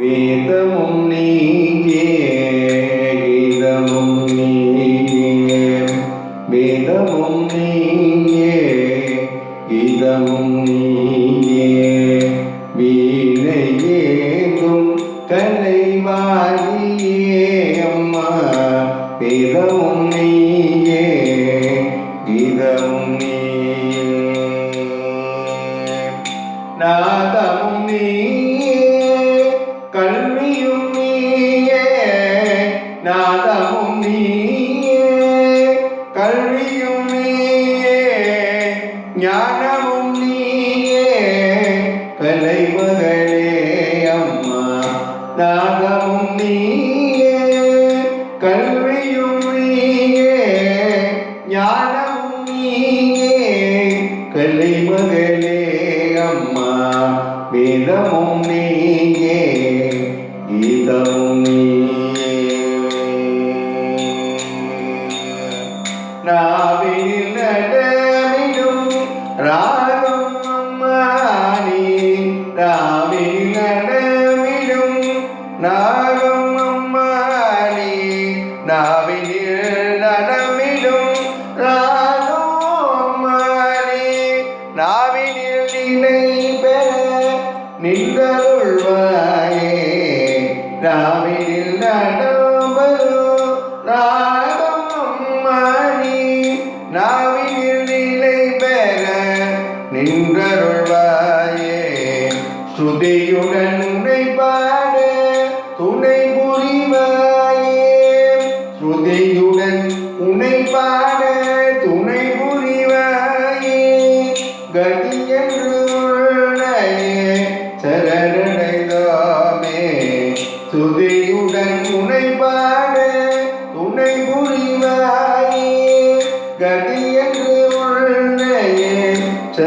வேதமும் நீயே கீதமும் நீயே. வேதமும் நீயே கீதமும் நீயே. வீணையேந்தும் கலைவாணியே அம்மா. வேதமும் நீயே கீதமும் கலைமகளே அம்மா நாதமும் நீயே கல்வியும் நீயே ஞானமும் நீயே கலைமகளே அம்மா வேதமும் நீயே கீதமும் நீயே நாவில் நடமிடும் ராகம் நின்றருள்வாயே நாவினில் நடம்பரும் ராகம் அம்மானி நாவினில் நிலை பெற நின்றருள்வாயே. ஸ்ருதியுடன் உன்னை பாட துணை புரிய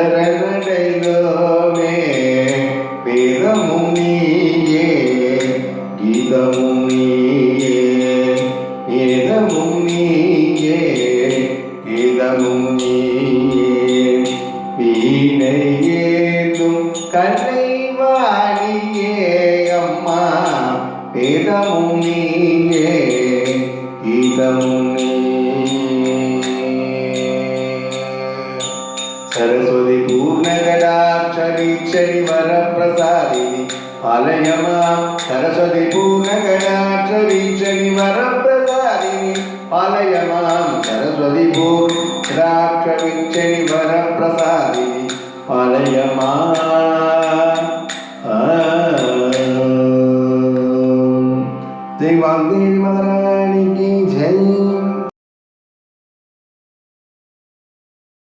சரணடைந்தோமே. வேதமும் நீயே இதமும் நீயே வேதமும் நீயே கீதமும் நீயே. வீணையேதும் கலைவாணியே அம்மா வேதமும் நீயே கீதமும் சரஸ்வதி பூர்ணகடாட்சரீச்சரி வரப்பிரசாதினி பாலயமா சரஸ்வதி பூர்ணகடாட்சரீச்சரி வரப்பிரசாதினி பாலயமாம் சரஸ்வதி பூர்ணாட்சரீச்சரி வரப்பிரசாதினி பாலயமா தெய்வாந்தேவி மதரா.